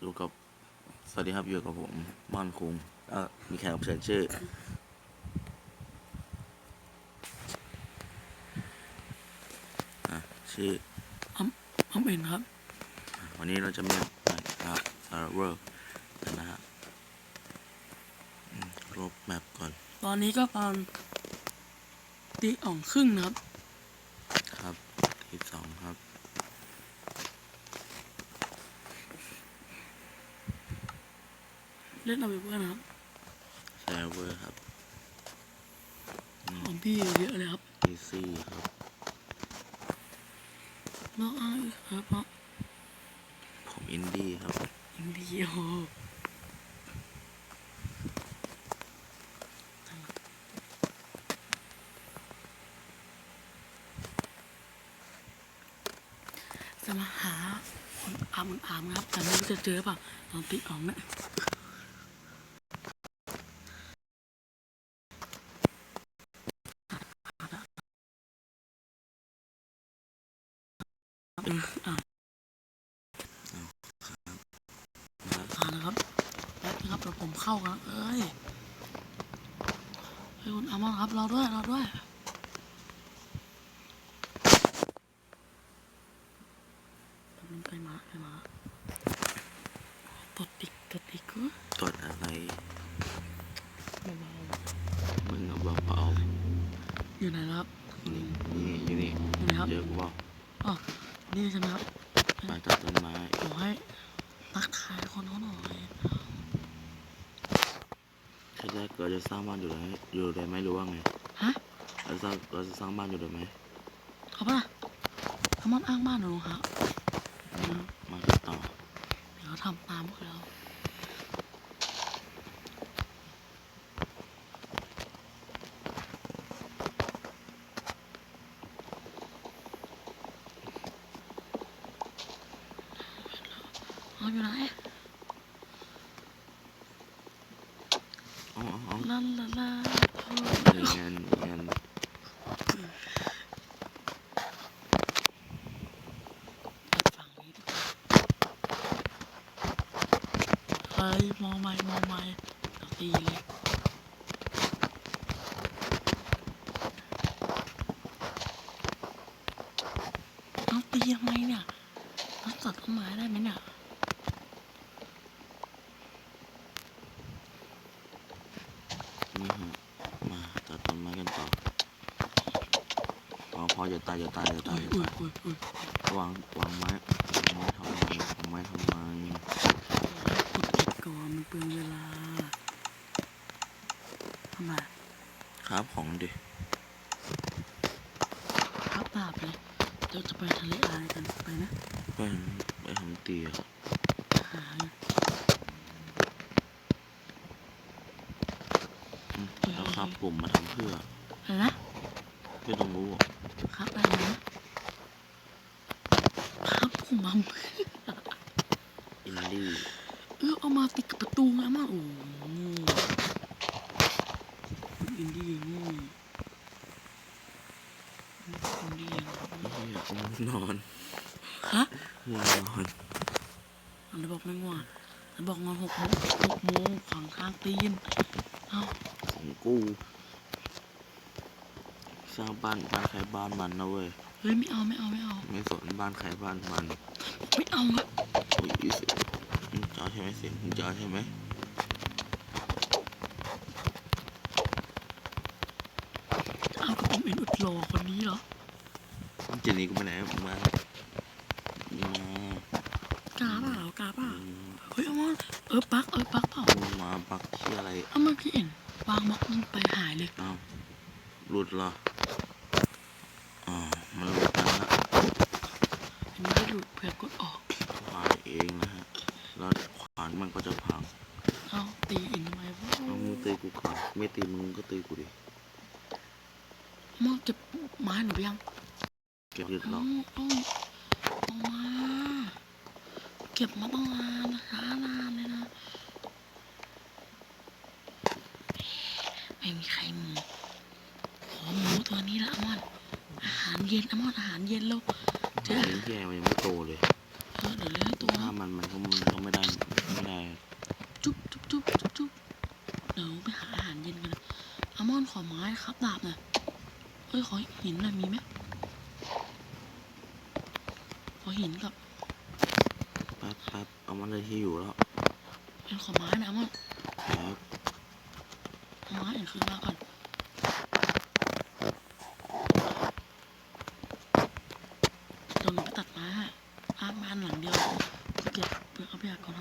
อยู่กับสวัสดีครับอยู่กับผมม่อนคุงเออมีแขกรับเชิญชื่ออะชื่ออ้ำอ้ำเอ็นครับ วันนี้เราจะมีนะครับซาร์เวอร์กันนะฮะอืมลบแมปก่อน ตอนนี้ก็ประมาณตีอ่องครึ่งนะครับ ครับที่สองครับ เล่นเอาไปเพื่อนนะครับซาร์เวอร์ครับของพี่เยอะเลยครับที่สี่ครับนอกอ้างอีกครับเพราะผมอินดี้ครับ อินเดียโอจะมาหาคนอามคนอามครับ แต่ไม่รู้จะเจอเปล่ะตอนตีอ่องเนี่ย เอออะอ่านะครับแป๊บนะครับเดี๋ยวผมเข้ากันเอ้ยเฮ้ยคุณอามอนครับรอด้วยรอด้วยแป๊บนึงไปมาไปมาตดติกตดติกกูตรวจอะไรเบามึงเอาเบาๆอยู่ไหนนะครับๆนี่นี่อยู่นี่อยู่ไหนครับเจอกูเปล่าอ๋อ นี่ใช่ไหมครับไปตัดต้นไม้ขอให้ทักทายคนเขาหน่อยถ้าจะเราจะสร้างบ้านอยู่เลยอยู่เลยไหมหรือว่าไงฮะเราจะเราจะสร้างบ้านอยู่เลยไหมเขาปะล่ะอามอนอ้างบ้านหนูครับมาติดต่อเดี๋ยวเขาทำตามพวกเรา เอาอยู่ไหนอ๋ออ๋อลาลาลาโอ้มีงานมีงานฝั่งนี้ดีกว่าเฮ้ยมองไม่มองไม่เอาตีเลยเอาตีทำไมเนี่ยเราตัดต้นไม้ได้ไหมเนี่ย นี่ฮะมาตัดต้นไม้กันต่อพอพออย่าตายอย่าตายอย่าตาอุ้ยยอย่าอุ้ยตายอุ้ยอุ้ยวางวางไม้วางไม้ทำไมวางไม้ทำไมกดติดก่อนมันเปลืองเวลาทำไมครับของดิครับดาบเลยเราจะไปทะเลอายกันไปนะไปไปทำเตียงหาอืมแล้วครับปุ่มมาทำเพื่ออะไรนะไม่ต้องรู้ ครับอะไรนะครับผมมาอินดี้เออเอามาติดกับประตูไงมาโอ้โหอินดี้นี่อินดี้เฮียง่วงนอนฮะง่วงนอนอันนี้บอกไม่ง่วงอันบอกงอนหกโมงหกโมงขวางทางตีนเอ้าของกู สร้างบ้านบ้านใครบ้านมันนะเว้ย เฮ้ยไม่เอาไม่เอาไม่เอา ไม่สนบ้านใครบ้านมันไม่เอาอะอุ้ยอีสิมึงจะเอาใช่ไหมสิมึงจะเอาใช่ไหมจะเอากับผมเอ็นอุดหล่อคนนี้เหรอมึงจะหนีกูไปไหนมึงมามึงมากาเปล่ากาเปล่ามึงเฮ้ยเอามาเออปักเออปักเปล่ามึงมาปักที่อะไรเอามาพี่เอ็นวางบล็อกมันไปหายเลยอ้าวหลุดเหรออ๋อมันหลุดนะฮะ อันนี้ได้ หลุดเผื่อกดออกขวานเองนะฮะ แล้วขวานมันก็จะพัง เอาตีเอ็นทำไมวะเอามึงตีกูก่อน ไม่ตีมึงก็ตีกูดิมอเก็บไม้หนูไปยังเก็บยึดหรเอาอกเอาเอามา เก็บมาตั้งนานนะคะนานเลยนะไม่มีใครหมูขอหมูตัวนี้ละอมอน อาหารเย็นอมอนอาหารเย็นแล้ว ไอ้แย่มันยังไม่โตเลยเดี๋ยวเลี้ยงให้ถ้ามันมันก็มันก็ไม่ได้ไม่ได้จุ๊บจุ๊บจุ๊บจุ๊บจุ๊บเดี๋ยวไปหาอาหารเย็นกันนะอมอนขอไม้ครับดาบหน่อยเอ้ยขอหินหน่อยมีไหมขอหินกับแป๊บแป๊บเอามันเลยที่อยู่แล้วเป็นขอไม้นะอมอนครับ เอไม้เอ็นคืนมาก่อน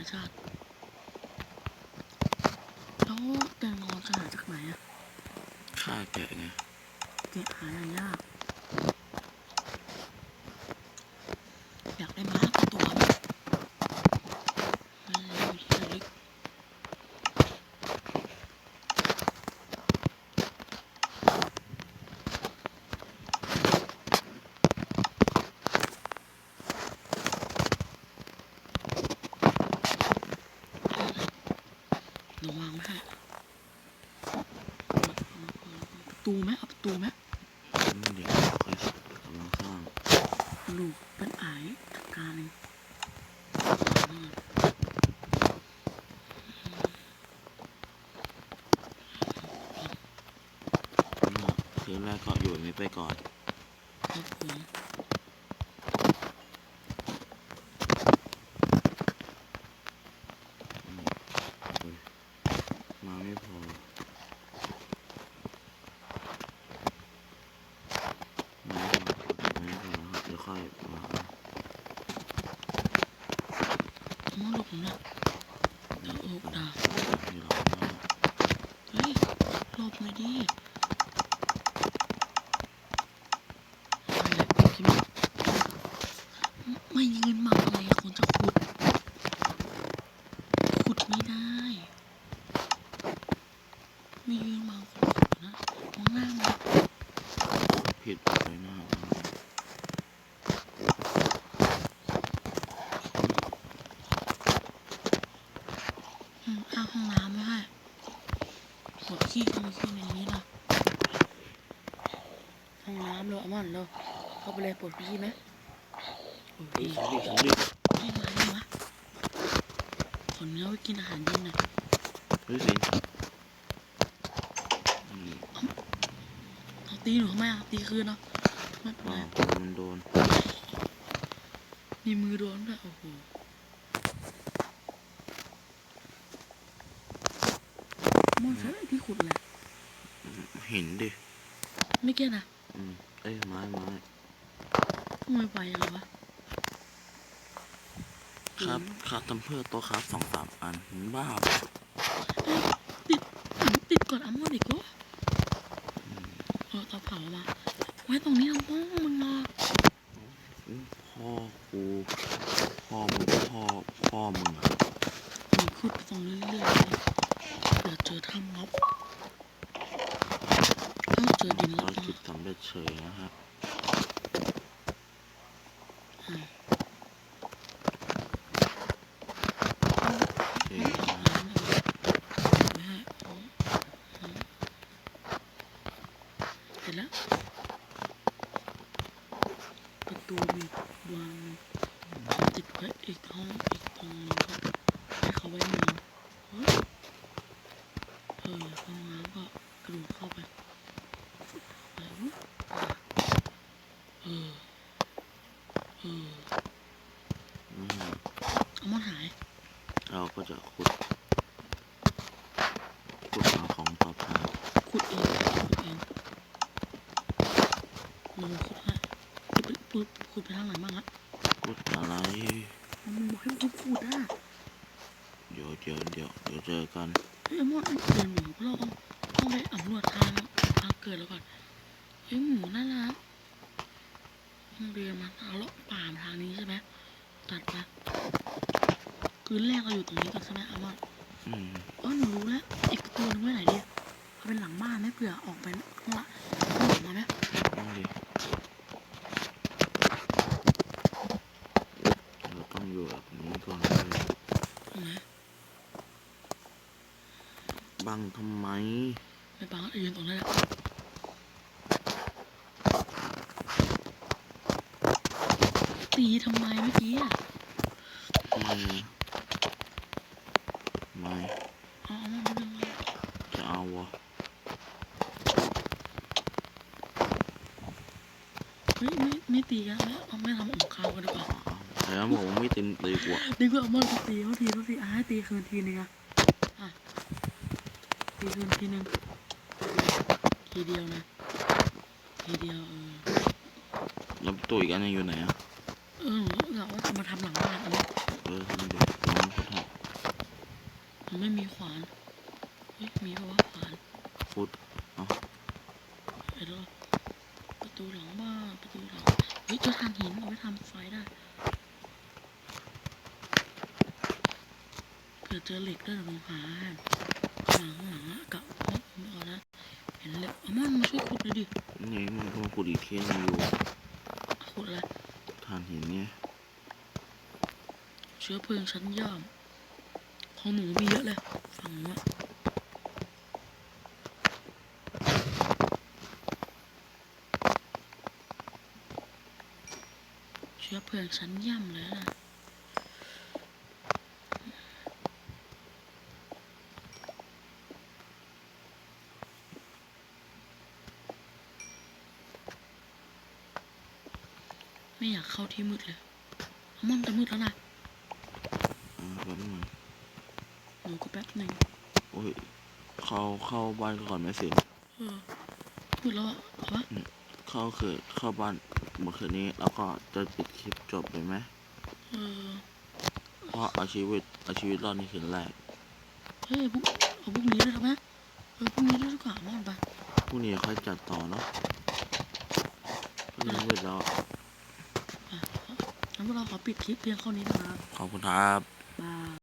มชาติแล้วแตงงอนจะหาจากไหนอะฆ่าแกะไงเก็บหาอย่างยาก อยากได้ม้ากับตัวไหมไม่ได้มีที่ระลึก หนูวางไว้ให้ประตูไหมเอาประตูไหมอืมเดี๋ยวค่อยกำลังสร้างลูกเป็นไอายจัดการเองอืมเนี่ยคืนแรกก็อยู่อย่างนี้ไปก่อนครับผม มาไม่พอมาไม่พอไม่พอครับเดี๋ยวค่อยมา เอามาหลบนะเดี๋ยวลูกดาเฮ้ยหลบหน่อยดิไรพี่มิไม่มีเงินมาอะไรคนจะขุด ขุดไม่ได้ ไม่ยืนมาคนขุดนะมองหน้ามันผิดไปหน้า อืมเอาห้องน้ำไม่ให้ปวดขี้ก็มาขี้ในนี้นะห้องน้ำเลยเอามันเร็ว เข้าไปเลยปวดขี้ไหมโอ้เฮ้ยยฉันดิฉันดิให้มาให้มาขอเนื้อไว้กินอาหารเย็นหน่อยเฮ้ยสิเอาตีหนูทำไมอะตีคืนเนาะไม่เป็นไรมันโดน มีมือโดนด้วยโอ้โหมอนใช่ที่ขุดแหละเห็นดิ ไม่เก็ตนะอืมเอ้ยไม้ไม้ ทำไมไปยังไงวะครับครับทำเพื่อโต๊ะครับสองสามอันมึงบ้าปะเอ้ยติดติดกดอัมมอนอีกก็เออเตาเผามาไว้ตรงนี้เอาบ้องมึงรออืมพ่อกูพ่อมึงพ่อพ่อมึงอะหนูขุดไปตรงเรื่อยๆเลยเดี๋ยวเจอถ้ำลับต้องเจอดินลัภารบกิจนะสำเร็จเฉยนะฮะ อ่า โอเค เอา นะฮะ น้ำมาไม่ให้เอาเอาเสร็จแล้ว ประ ตูมีวางติดไว้อีกห้องอีกตรงนึงก็ให้เขาไว้นอนเฮ้ยเออห้องน้ำก็กระโดดเข้าไปไปเออเออเอามันหายเราก็จะขุดหาของต่อไป ขุดเองขุดเองลงขุดให้ ขุดไปขุดขุดไปทางไหนบ้างอะขุดอะไร มันบอกให้ขุดขุดอะเดี๋ยวเดี๋ยวเดี๋ยวเดี๋ยวเจอกันเฮ้ยไอ้มอนเดินหมูเราต้องต้องไปสำรวจทางทางเกิดแล้วก่อนเฮ้ยหมูน่ารักต้องเดินมาเอาเลาะป่ามาทางนี้ใช่ไหมตัดไปคืนแรกเราอยู่ตรงนี้ก่อนใช่ไหมอามอนอืมเออหนูรู้แล้วอีกประตูนึงไว้ไหนดีเอาเป็นหลังบ้านไหมเผื่อออกไปข้างละข้างหลังมาไหมต้องดิ นะบังทำไม ไม่บังยืนตรงนั้นแหละตีทำไมเมื่อกี้อะไม่ไม่อ๋อไม่เป็นไรจะเอาวะเฮ้ยไม่ไม่ตีกันแล้วเอาไม่ทำของข้าวกันดีกว่า แต่แล้วบอกว่าไม่ตินตีกว่าดีกว่าเอามันไปตีเขาทีเขาทีอะให้ตีคืนทีนึงอะอะตีคืนทีนึงทีเดียวนะทีเดียวเออแล้วตัวอีกอันหนึงอยู่ไหนอะเออหนูกะว่าจะมาทำหลังบ้านอันนี้เออทำเดี๋ยวน้องพุทธะมันไม่มีขวานเฮ้ยมีปะวะขวานพุทธเอาเห็นแล้วประตูหลังบ้านประตูหลังเฮ้ยเจอถ่านหินเอาไว้ทำไฟได้ เผื่อเจอเหล็กด้วยเดี๋ยวลองหาข้างหลังข้างหลังอะกะเอาไม่เอานะเห็นเหล็กเอามันมาช่วยขุดเลยดินี่มันก็มาขุดอีกทีนึงอยู่ขุดอะไรฐานหินเนี่ยเชื้อเพลิงชั้นยอมของหนูมีเยอะเลยฝั่งหนู้นอะเชื้อเพลิงชั้นย่ำเลยนะ ไม่อยากเข้าที่มืดเลยเอามันจะมืดแล้วนะอ่าแป๊บนึงหนูก็แป๊บหนึ่งโอ้ยเข้าเข้าบ้านก่อนไหมสิเออมืดแล้วอะเอาปะเข้าคือเข้าบ้านเมื่อคืนนี้แล้วก็จะปิดคลิปจบเลยไหมเออเพราะเอาชีวิตเอาชีวิตรอดในคืนแรกเฮ้ยพวกเอาพวกนี้ด้วยได้ไหมเออพวกนี้ด้วยดีกว่าเอามันไปพรุ่งนี้ค่อยจัดต่อเนาะพรุ่งนี้มืดแล้ว งั้นพวกเราขอปิดคลิปเพียงเท่านี้นะครับ ขอบคุณครับ บา